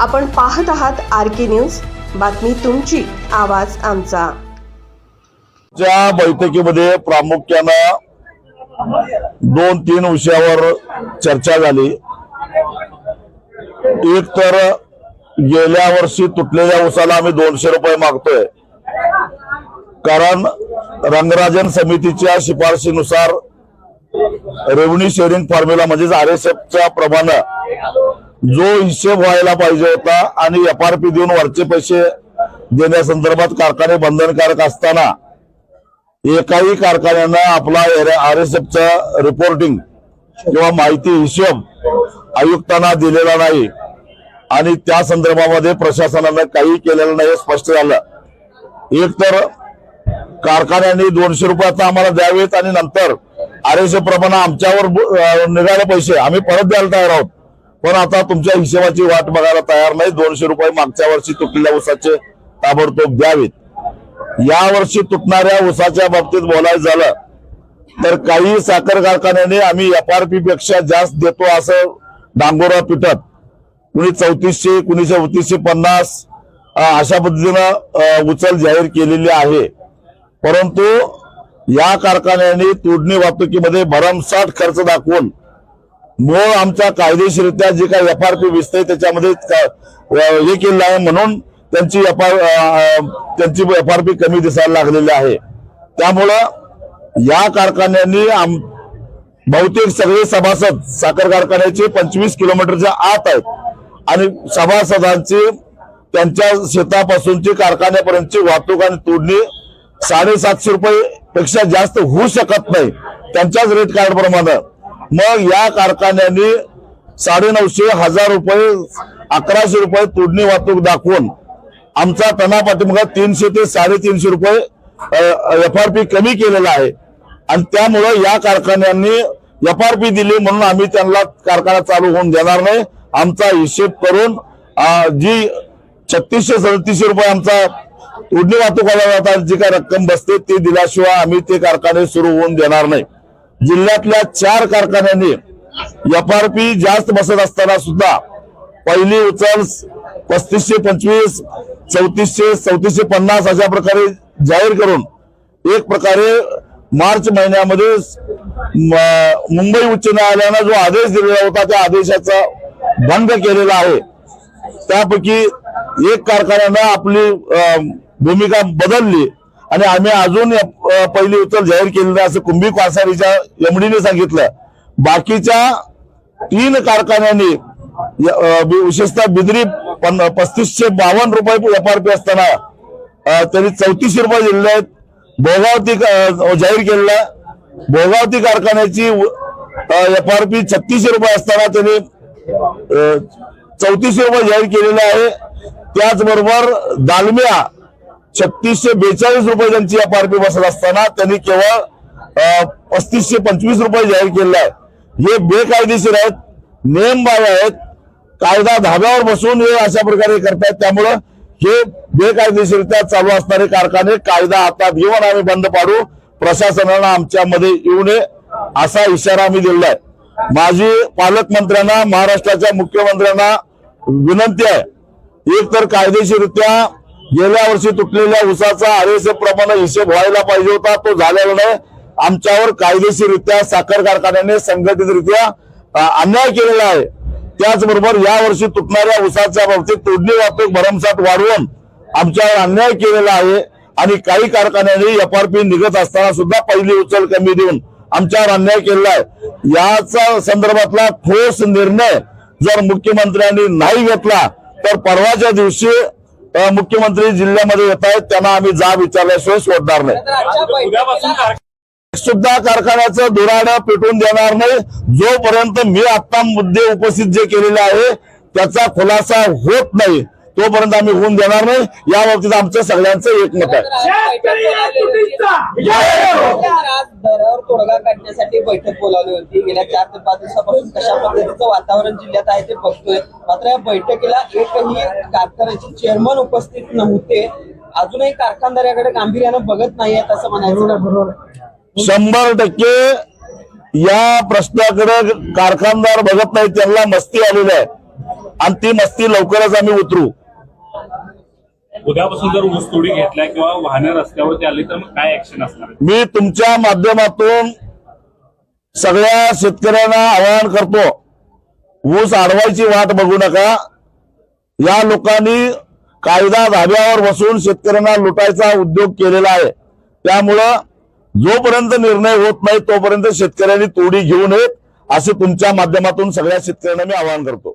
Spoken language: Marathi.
आपण पाहत आहात आर के न्यूज. बातमी तुमची आवाज आमचा. च्या बैठकीमध्ये प्रामुख्यानं दोन तीन विषयावर चर्चा झाली. एक तर गेल्या वर्षी तुटलेल्या उसाला आम्ही दोनशे रुपये मागतोय. कारण रंगराजन समितीच्या शिफारशीनुसार रेव्हन्यू शेअरिंग फॉर्म्युला म्हणजेच आर एस एफच्या प्रमाणे जो हिशेब व्हायला पाहिजे होता आणि एफ आर पी देऊन वरचे पैसे देण्यासंदर्भात कारखाने बंधनकारक असताना एकाही कारखान्यानं आपला आर एस एफचा रिपोर्टिंग किंवा माहिती हिशेब आयुक्तांना दिलेला नाही आणि त्या संदर्भामध्ये प्रशासनानं काही केलेलं नाही स्पष्ट झालं. एक तर कारखान्यांनी दोनशे रुपयाचा आम्हाला द्यावेत आणि नंतर आर एस एफ प्रमाणे आमच्यावर निघाले पैसे. आम्ही परत द्यायला तयार आहोत. पण आता तुमच्या हिशेबाची वाट बघायला तयार नाही. दोनशे रुपये मागच्या वर्षी तुटलेल्या उसाचे ताबडतोब द्यावेत. या वर्षी तुटणाऱ्या ऊसाच्या बाबतीत बोलायचं झालं तर काही साखर कारखान्याने आम्ही एफ आर पी पेक्षा जास्त देतो असं डांगोरा पिटत. कुणी चौतीसशे कुणी चौतीसशे पन्नास अशा पद्धतीनं उचल जाहीर केलेली आहे. परंतु या कारखान्याने तोडणी वाहतुकीमध्ये भरमसाठ खर्च दाखवून मूळ आमच्या कायदेशीररित्या जे काही एफ आर पी विसतंय त्याच्यामध्ये का- हे केलेलं आहे म्हणून त्यांची एफ आर त्यांची एफ आर पी कमी दिसायला लागलेली आहे. त्यामुळं या कारखान्यांनी आम- बहुतेक सगळे सभासद साखर कारखान्याचे पंचवीस किलोमीटरच्या आत आहेत. आणि सभासदांची त्यांच्या शेतापासूनची कारखान्यापर्यंतची वाहतूक आणि तोडणी साडेसातशे रुपये पेक्षा जास्त होऊ शकत नाही. त्यांच्याच रेट कार्ड प्रमाणे मग या कारखान्यांनी साडेनऊशे हजार रुपये अकराशे रुपये तोडणी वाहतूक दाखवून आमचा टना पाठिंबा तीनशे ते साडेतीनशे रुपये एफ आर पी कमी केलेला आहे. आणि त्यामुळं या कारखान्यांनी एफ आर पी दिली म्हणून आम्ही त्यांना कारखाना चालू होऊन देणार नाही. आमचा हिशेब करून जी छत्तीसशे सदतीसशे रुपये आमचा तोडणी वाहतूक जी काय रक्कम बसते ती दिल्याशिवाय आम्ही ते कारखाने सुरू होऊन देणार नाही. जिल्ह्यातल्या चार कारखान्यांनी एफ आर पी जास्त बसत असताना सुद्धा पहिली उचल पस्तीसशे पंचवीस चौतीसशे चौतीसशे पन्नास अशा प्रकारे जाहीर करून एक प्रकारे मार्च महिन्यामध्ये मुंबई उच्च न्यायालयानं जो आदेश दिलेला होता त्या आदेशाचा भंग केलेला आहे. त्यापैकी एक कारखान्यानं आपली भूमिका बदलली. आणि आम्ही अजून पहिली उचल जाहीर केली नाही असं कुंभी कासारीच्या एमडीने सांगितलं. बाकीच्या तीन कारखान्यांनी य- विशेषतः बिद्री पन- पस्तीसशे बावन्न रुपये एफआरपी आर पी असताना त्यांनी चौतीसशे रुपये दिलेले आहेत. भोगावती जाहीर केलेला भोगावती कारखान्याची एफ आर पी छत्तीसशे रुपये असताना त्यांनी चौतीसशे रुपये जाहीर केलेले आहे. त्याचबरोबर दालमिया छत्तीसशे बेचाळीस रुपये त्यांची या आर बसत असताना त्यांनी केवळ पस्तीसशे पंचवीस रुपये जाहीर केले आहे हे बेकायदेशीर आहेत नियमबाह्य आहेत. कायदा धाब्यावर बसून हे अशा प्रकारे करतायत. त्यामुळं हे बेकायदेशीररित्या चालू असणारे कारखाने कायदा हातात घेऊन आम्ही बंद पाडू. प्रशासनानं आमच्यामध्ये येऊ नये असा इशारा आम्ही दिलेला आहे. माझी पालकमंत्र्यांना महाराष्ट्राच्या मुख्यमंत्र्यांना विनंती आहे. एक तर कायदेशीररित्या गेल्या वर्षी तुटलेल्या उसाचा आरएसएफ प्रमाणे हिशेब व्हायला पाहिजे होता तो झालेला नाही. आमच्यावर कायदेशीररित्या साखर कारखान्याने संघटितरित्या अन्याय केलेला आहे. त्याचबरोबर यावर्षी तुटणाऱ्या उसाच्या बाबतीत तोडणी वाहतूक भरमसाठ वाढवून आमच्यावर अन्याय केलेला आहे आणि काही कारखान्यांनी एफ आर पी निघत असताना सुद्धा पहिली उचल कमी देऊन आमच्यावर अन्याय केलेला आहे. याचा संदर्भातला ठोस निर्णय जर मुख्यमंत्र्यांनी नाही घेतला तर परवाच्या दिवशी मुख्यमंत्री जिल्ह्यामध्ये येत आहेत त्यांना आम्ही जाब विचारल्याशिवाय सोडणार नाही. सुद्धा कारखान्याचं धुराणं पेटून देणार नाही. जोपर्यंत मी आता मुद्दे उपस्थित जे केलेले आहे त्याचा खुलासा होत नाही तोपर्यंत आम्ही होऊन देणार नाही. या बाबतीत आमचं सगळ्यांचं एकमत आहे. आज दरावर तोडगा काढण्यासाठी बैठक बोलावली होती. गेल्या चार ते पाच दिवसापासून कशा पद्धतीचं वातावरण जिल्ह्यात आहे ते बघतोय. मात्र या बैठकीला एकही कारखान्याचे चेअरमन उपस्थित नव्हते. अजूनही कारखानदाराकडे गांभीर्यानं बघत नाहीयेत असं म्हणायचं शंभर टक्के या प्रश्नाकडे कारखानदार बघत नाही त्यांना मस्ती आलेली आहे. आणि ती मस्ती लवकरच आम्ही उतरू. उद्यापासून जर ऊसतोडी घेतल्या किंवा वाहने रस्त्यावरती आली तर मग काय ऍक्शन असणार? मी तुमच्या माध्यमातून सगळ्या शेतकऱ्यांना आवाहन करतो ऊस अडवायची वाट बघू नका. या लोकांनी कायदा धाब्यावर बसून शेतकऱ्यांना लुटायचा उद्योग केलेला आहे. त्यामुळं जोपर्यंत निर्णय होत नाही तोपर्यंत शेतकऱ्यांनी तोडी घेऊ नयेत असे तुमच्या माध्यमातून सगळ्या शेतकऱ्यांना मी आवाहन करतो.